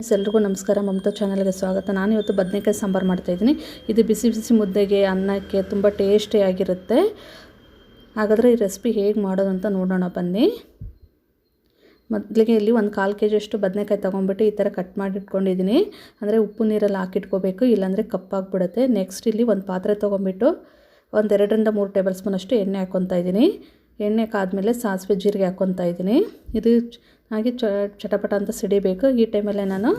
ಎಲ್ರಿಗೂ ನಮಸ್ಕಾರ. ಮಮತಾ ಚಾನಲ್ಗೆ ಸ್ವಾಗತ. ನಾನು ಇವತ್ತು ಬದನೆಕಾಯಿ ಸಾಂಬಾರು ಮಾಡ್ತಾಯಿದ್ದೀನಿ ಇದು ಬಿಸಿ ಬಿಸಿ ಮುದ್ದೆಗೆ, ಅನ್ನಕ್ಕೆ ತುಂಬ ಟೇಸ್ಟಿಯಾಗಿರುತ್ತೆ ಹಾಗಾದರೆ ಈ ರೆಸಿಪಿ ಹೇಗೆ ಮಾಡೋದು ಅಂತ ನೋಡೋಣ, ಬನ್ನಿ. ಮೊದಲಿಗೆ ಇಲ್ಲಿ ಒಂದು ಕಾಲು ಕೆ ಜಿಯಷ್ಟು ಬದನೆಕಾಯಿ ತೊಗೊಂಬಿಟ್ಟು ಈ ಥರ ಕಟ್ ಮಾಡಿ ಇಟ್ಕೊಂಡಿದ್ದೀನಿ. ಅಂದರೆ ಉಪ್ಪು ನೀರಲ್ಲಿ ಹಾಕಿಟ್ಕೋಬೇಕು ಇಲ್ಲಾಂದರೆ ಕಪ್ಪಾಗ್ಬಿಡುತ್ತೆ. ನೆಕ್ಸ್ಟ್ ಇಲ್ಲಿ ಒಂದು ಪಾತ್ರೆ ತೊಗೊಂಬಿಟ್ಟು ಒಂದೆರಡರಿಂದ ಮೂರು ಟೇಬಲ್ ಸ್ಪೂನಷ್ಟು ಎಣ್ಣೆ ಹಾಕ್ಕೊತಾ ಇದ್ದೀನಿ. ಎಣ್ಣೆ ಕಾದ್ಮೇಲೆ ಸಾಸಿವೆ ಜೀರಿಗೆ ಹಾಕ್ಕೊತಾ ಇದ್ದೀನಿ. ಇದು ಹಾಗೆ ಚಟಪಟ ಅಂತ ಸಿಡಿಬೇಕು ಈ ಟೈಮಲ್ಲೇ ನಾನು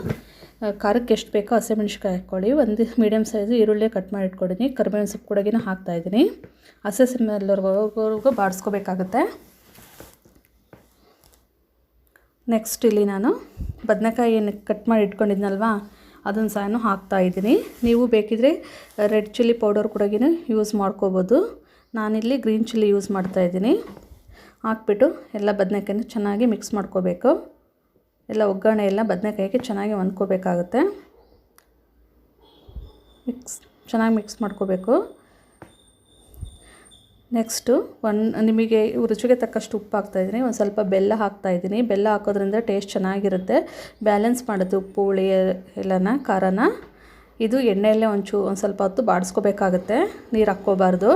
ಖಾರಕ್ಕೆ ಎಷ್ಟು ಬೇಕೋ ಹಸಿಮೆಣ್ಸಿಕಾಯಿ ಹಾಕ್ಕೊಳ್ಳಿ. ಒಂದು ಮೀಡಿಯಮ್ ಸೈಜು ಈರುಳ್ಳಿ ಕಟ್ ಮಾಡಿ ಇಟ್ಕೊಂಡಿದ್ದೀನಿ ಕರಿಬೇವಿನ ಸೊಪ್ಪು ಕೂಡಗಿನ ಹಾಕ್ತಾಯಿದ್ದೀನಿ ಹಸಿ ಸಿಮ್ಮೆಲ್ಲವರೆಗೂ ಬಾಡಿಸ್ಕೋಬೇಕಾಗುತ್ತೆ. ನೆಕ್ಸ್ಟ್ ಇಲ್ಲಿ ನಾನು ಬದನೆಕಾಯಿ ಏನು ಕಟ್ ಮಾಡಿ ಇಟ್ಕೊಂಡಿದ್ನಲ್ವಾ, ಅದನ್ನು ಸಹ ಹಾಕ್ತಾ ಇದ್ದೀನಿ. ನೀವು ಬೇಕಿದ್ರೆ ರೆಡ್ ಚಿಲ್ಲಿ ಪೌಡರ್ ಕೂಡಗಿನ ಯೂಸ್ ಮಾಡ್ಕೋಬೋದು. ನಾನಿಲ್ಲಿ ಗ್ರೀನ್ ಚಿಲ್ಲಿ ಯೂಸ್ ಮಾಡ್ತಾಯಿದ್ದೀನಿ ಹಾಕ್ಬಿಟ್ಟು ಎಲ್ಲ ಬದನೆಕಾಯಿನ ಚೆನ್ನಾಗಿ ಮಿಕ್ಸ್ ಮಾಡ್ಕೋಬೇಕು. ಎಲ್ಲ ಒಗ್ಗರಣೆ ಎಲ್ಲ ಬದನೆಕಾಯಿಗೆ ಚೆನ್ನಾಗಿ ಹೊಂದ್ಕೋಬೇಕಾಗುತ್ತೆ ಮಿಕ್ಸ್, ಚೆನ್ನಾಗಿ ಮಿಕ್ಸ್ ಮಾಡ್ಕೋಬೇಕು. ನೆಕ್ಸ್ಟು ಒನ್, ನಿಮಗೆ ರುಚಿಗೆ ತಕ್ಕಷ್ಟು ಉಪ್ಪು ಹಾಕ್ತಾಯಿದ್ದೀನಿ ಒಂದು ಸ್ವಲ್ಪ ಬೆಲ್ಲ ಹಾಕ್ತಾಯಿದ್ದೀನಿ ಬೆಲ್ಲ ಹಾಕೋದ್ರಿಂದ ಟೇಸ್ಟ್ ಚೆನ್ನಾಗಿರುತ್ತೆ. ಬ್ಯಾಲೆನ್ಸ್ ಮಾಡುತ್ತೆ ಉಪ್ಪು, ಹುಳಿ, ಎಲ್ಲನ, ಖಾರನ. ಇದು ಎಣ್ಣೆಯಲ್ಲೇ ಒಂಚೂ, ಒಂದು ಸ್ವಲ್ಪ ಹೊತ್ತು ಬಾಡಿಸ್ಕೋಬೇಕಾಗುತ್ತೆ. ನೀರು ಹಾಕ್ಕೋಬಾರ್ದು.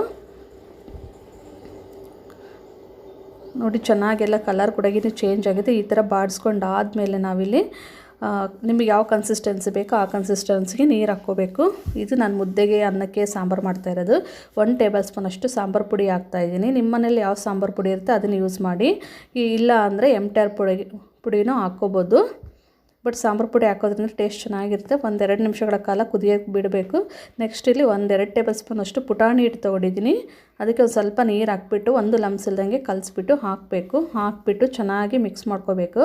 ನೋಡಿ ಚೆನ್ನಾಗೆಲ್ಲ ಕಲರ್ ಕೂಡ ಚೇಂಜ್ ಆಗಿದೆ. ಈ ಥರ ಬಾಡಿಸ್ಕೊಂಡು ಆದಮೇಲೆ ನಾವಿಲ್ಲಿ ನಿಮಗೆ ಯಾವ ಕನ್ಸಿಸ್ಟೆನ್ಸಿ ಬೇಕೋ ಆ ಕನ್ಸಿಸ್ಟೆನ್ಸಿಗೆ ನೀರು ಹಾಕ್ಕೋಬೇಕು. ಇದು ನಾನು ಮುದ್ದೆಗೆ, ಅನ್ನಕ್ಕೆ ಸಾಂಬಾರು ಮಾಡ್ತಾ ಇರೋದು. ಒನ್ ಟೇಬಲ್ ಸ್ಪೂನಷ್ಟು ಸಾಂಬಾರು ಪುಡಿ ಹಾಕ್ತಾಯಿದ್ದೀನಿ ನಿಮ್ಮ ಮನೇಲಿ ಯಾವ ಸಾಂಬಾರು ಪುಡಿ ಇರುತ್ತೆ ಅದನ್ನು ಯೂಸ್ ಮಾಡಿ. ಇಲ್ಲ ಅಂದರೆ ಎಂ ಟಿ ಆರ್ ಪುಡಿ, ಪುಡಿನೂ ಹಾಕ್ಕೋಬೋದು. ಬಟ್ ಸಾಂಬಾರು ಪುಡಿ ಹಾಕೋದ್ರಿಂದ ಟೇಸ್ಟ್ ಚೆನ್ನಾಗಿರುತ್ತೆ. ಒಂದೆರಡು ನಿಮಿಷಗಳ ಕಾಲ ಕುದಿಯೋಕೆ ಬಿಡಬೇಕು. ನೆಕ್ಸ್ಟ್ ಇಲ್ಲಿ ಒಂದೆರಡು ಟೇಬಲ್ ಸ್ಪೂನಷ್ಟು ಪುಟಾಣಿ ಹಿಟ್ಟು ತೊಗೊಂಡಿದ್ದೀನಿ. ಅದಕ್ಕೆ ಒಂದು ಸ್ವಲ್ಪ ನೀರು ಹಾಕ್ಬಿಟ್ಟು, ಒಂದು ಲಮ್ಸ್ ಇಲ್ದಂಗೆ ಕಲಿಸ್ಬಿಟ್ಟು ಹಾಕಬೇಕು. ಹಾಕ್ಬಿಟ್ಟು ಚೆನ್ನಾಗಿ ಮಿಕ್ಸ್ ಮಾಡ್ಕೋಬೇಕು.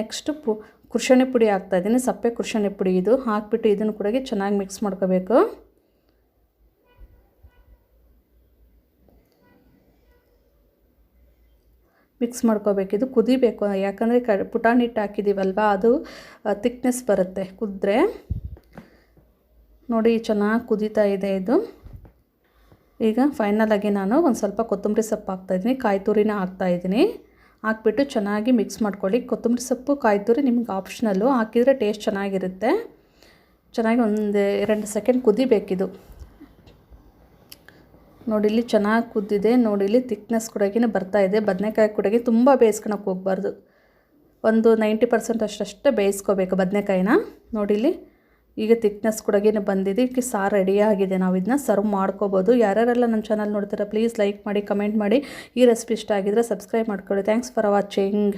ನೆಕ್ಸ್ಟು ಪು ಕುರ್ಷಣೆ ಪುಡಿ ಹಾಕ್ತಾಯಿದ್ದೀನಿ ಸಪ್ಪೆ ಕುರ್ಷಣೆ ಪುಡಿ ಇದು. ಹಾಕ್ಬಿಟ್ಟು ಇದನ್ನು ಕೂಡ ಚೆನ್ನಾಗಿ ಮಿಕ್ಸ್ ಮಾಡ್ಕೋಬೇಕು. ಮಿಕ್ಸ್ ಮಾಡ್ಕೋಬೇಕು. ಇದು ಕುದಿಬೇಕು. ಯಾಕಂದರೆ ಕ ಪುಟಾಣಿ ಹಿಟ್ಟು ಹಾಕಿದ್ದೀವಲ್ವ ಅದು ತಿಕ್ನೆಸ್ ಬರುತ್ತೆ ಕುದ್ರೆ. ನೋಡಿ, ಚೆನ್ನಾಗಿ ಕುದೀತಾ ಇದೆ ಇದು. ಈಗ ಫೈನಲಾಗಿ ನಾನು ಒಂದು ಸ್ವಲ್ಪ ಕೊತ್ತಂಬರಿ ಸೊಪ್ಪು ಹಾಕ್ತಾಯಿದ್ದೀನಿ ಕಾಯಿ ತುರಿನ ಹಾಕ್ತಾಯಿದ್ದೀನಿ ಹಾಕ್ಬಿಟ್ಟು ಚೆನ್ನಾಗಿ ಮಿಕ್ಸ್ ಮಾಡ್ಕೊಳ್ಳಿ. ಕೊತ್ತಂಬರಿ ಸೊಪ್ಪು, ಕಾಯಿ ತುರಿ ನಿಮ್ಗೆ ಆಪ್ಷನಲ್ಲು ಹಾಕಿದರೆ ಟೇಸ್ಟ್ ಚೆನ್ನಾಗಿರುತ್ತೆ. ಚೆನ್ನಾಗಿ ಒಂದು ಎರಡು ಸೆಕೆಂಡ್ ಕುದಿಬೇಕಿದು. ನೋಡಿ ಇಲ್ಲಿ ಚೆನ್ನಾಗಿ ಕುದ್ದಿದೆ ನೋಡಿ ಇಲ್ಲಿ ತಿಕ್ನೆಸ್ ಕೂಡ ಬರ್ತಾ ಇದೆ. ಬದನೆಕಾಯಿ ಕೂಡಗೆ ತುಂಬ ಬೇಯಿಸ್ಕೊಳಕ್ಕೆ ಹೋಗ್ಬಾರ್ದು. ಒಂದು ನೈಂಟಿ ಪರ್ಸೆಂಟ್ ಅಷ್ಟಷ್ಟೇ ಬೇಯಿಸ್ಕೋಬೇಕು ಬದನೆಕಾಯಿನ. ನೋಡಿ ಇಲ್ಲಿ ಈಗ ತಿಕ್ನೆಸ್ ಕೂಡ ಬಂದಿದೆ. ಈಗ ಸಾರು ರೆಡಿಯಾಗಿದೆ ನಾವು ಇದನ್ನ ಸರ್ವ್ ಮಾಡ್ಕೋಬೋದು. ಯಾರ್ಯಾರೆಲ್ಲ ನಮ್ಮ ಚಾನಲ್ ನೋಡ್ತೀರಾ ಪ್ಲೀಸ್ ಲೈಕ್ ಮಾಡಿ ಕಮೆಂಟ್ ಮಾಡಿ. ಈ ರೆಸಿಪಿ ಇಷ್ಟ ಆಗಿದ್ರೆ ಸಬ್ಸ್ಕ್ರೈಬ್ ಮಾಡ್ಕೊಳ್ಳಿ. Thanks for watching